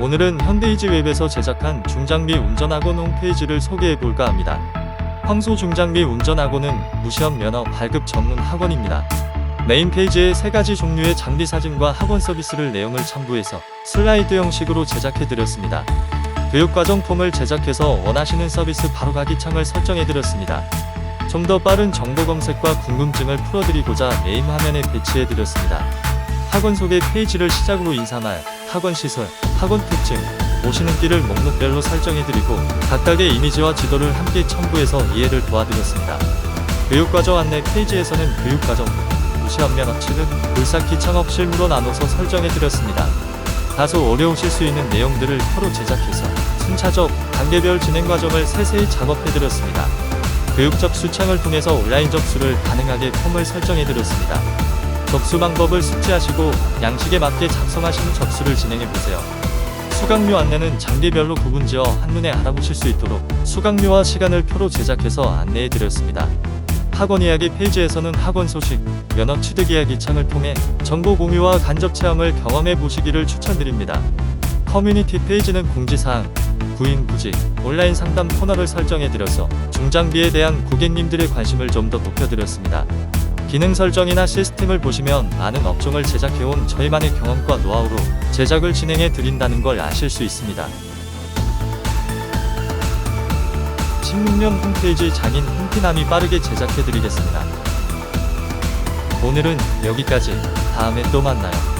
오늘은 현대이지 웹에서 제작한 중장비 운전학원 홈페이지를 소개해 볼까 합니다. 황소 중장비 운전학원은 무시험 면허 발급 전문 학원입니다. 메인 페이지에 세 가지 종류의 장비 사진과 학원 서비스를 내용을 첨부해서 슬라이드 형식으로 제작해 드렸습니다. 교육과정 폼을 제작해서 원하시는 서비스 바로 가기 창을 설정해 드렸습니다. 좀 더 빠른 정보 검색과 궁금증을 풀어드리고자 메인 화면에 배치해 드렸습니다. 학원 소개 페이지를 시작으로 인사말, 학원 시설, 학원 특징, 오시는 길을 목록별로 설정해드리고 각각의 이미지와 지도를 함께 첨부해서 이해를 도와드렸습니다. 교육과정 안내 페이지에서는 교육과정, 무시한 면허 취득, 불쌓기 창업 실무로 나눠서 설정해드렸습니다. 다소 어려우실 수 있는 내용들을 표로 제작해서 순차적, 단계별 진행 과정을 세세히 작업해드렸습니다. 교육 접수 창을 통해서 온라인 접수를 가능하게 폼을 설정해드렸습니다. 접수 방법을 숙지하시고 양식에 맞게 작성하신 접수를 진행해보세요. 수강료 안내는 장비별로 구분지어 한눈에 알아보실 수 있도록 수강료와 시간을 표로 제작해서 안내해드렸습니다. 학원 이야기 페이지에서는 학원 소식, 면허 취득 이야기 창을 통해 정보 공유와 간접 체험을 경험해 보시기를 추천드립니다. 커뮤니티 페이지는 공지사항, 구인 구직, 온라인 상담 코너를 설정해드려서 중장비에 대한 고객님들의 관심을 좀 더 높여드렸습니다. 기능 설정이나 시스템을 보시면 많은 업종을 제작해온 저희만의 경험과 노하우로 제작을 진행해 드린다는 걸 아실 수 있습니다. 16년 홈페이지 장인 홈피남이 빠르게 제작해 드리겠습니다. 오늘은 여기까지. 다음에 또 만나요.